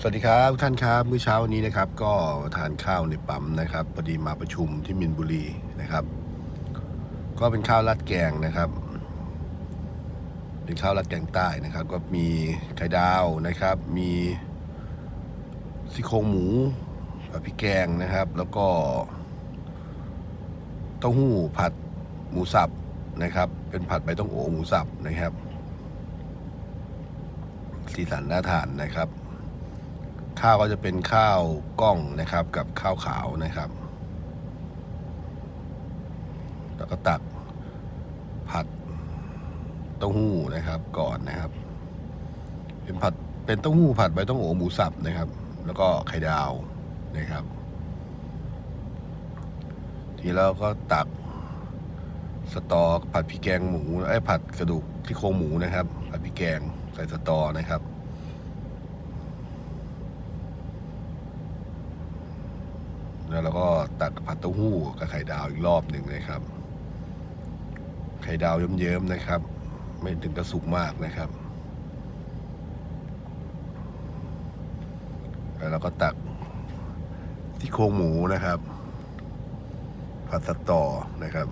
สวัสดีครับทุกท่านครับมื้อเช้าวันนี้นะครับ ก็ทานข้าวในปั๊มนะครับพอดีมาประชุมที่มินบุรีนะครับ ก็เป็นข้าวราดแกงนะครับ เป็นข้าวราดแกงใต้นะครับ ก็มีไข่ดาวนะครับ มีซี่โครงหมูผัดพริกแกงนะครับ แล้วก็เต้าหู้ผัดหมูสับนะครับ เป็นผัดใบต้องโอหมูสับนะครับ สีสันน่าทานนะครับ ข้าวก็จะเป็นข้าวกล้องนะครับกับข้าวขาวนะครับ แล้วก็ตักผัดเต้าหู้นะครับก่อนนะครับ เป็นผัดเป็นเต้าหู้ผัดใบเต้าหู้หมูสับนะครับ แล้วก็ไข่ดาวนะครับ ทีแล้วก็ตักสตอผัดพริกแกงหมูไอ้ผัดกระดูกที่โครงหมูนะครับผัดพริกแกงใส่สตอนะครับ แล้วก็ตักผัดเต้าหู้กับไข่ดาวอีกรอบหนึ่งนะครับ ไข่ดาวเยิ้มๆนะครับ ไม่ถึงกระสุกมากนะครับ แล้วเราก็ตักที่โครงหมูนะครับ ผัดสตอนะครับ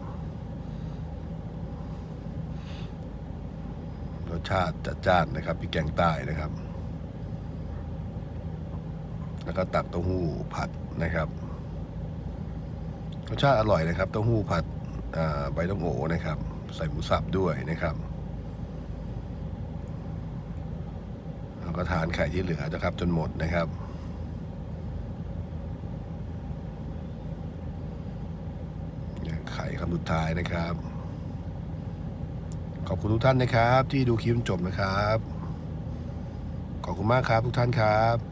รสชาติจัดจ้านนะครับพริกแกงใต้นะครับ แล้วก็ตักเต้าหู้ผัดนะครับ รสชาติอร่อยนะครับเต้าหู้ผัดใบต้องโอนะครับ ใส่หมูสับด้วยนะครับแล้วก็ทานไข่ที่เหลือนะครับ จนหมดนะครับ ไข่คำสุดท้ายนะครับ ขอบคุณทุกท่านนะครับ ที่ดูคลิปจนจบนะครับ ขอบคุณมากครับทุกท่านครับ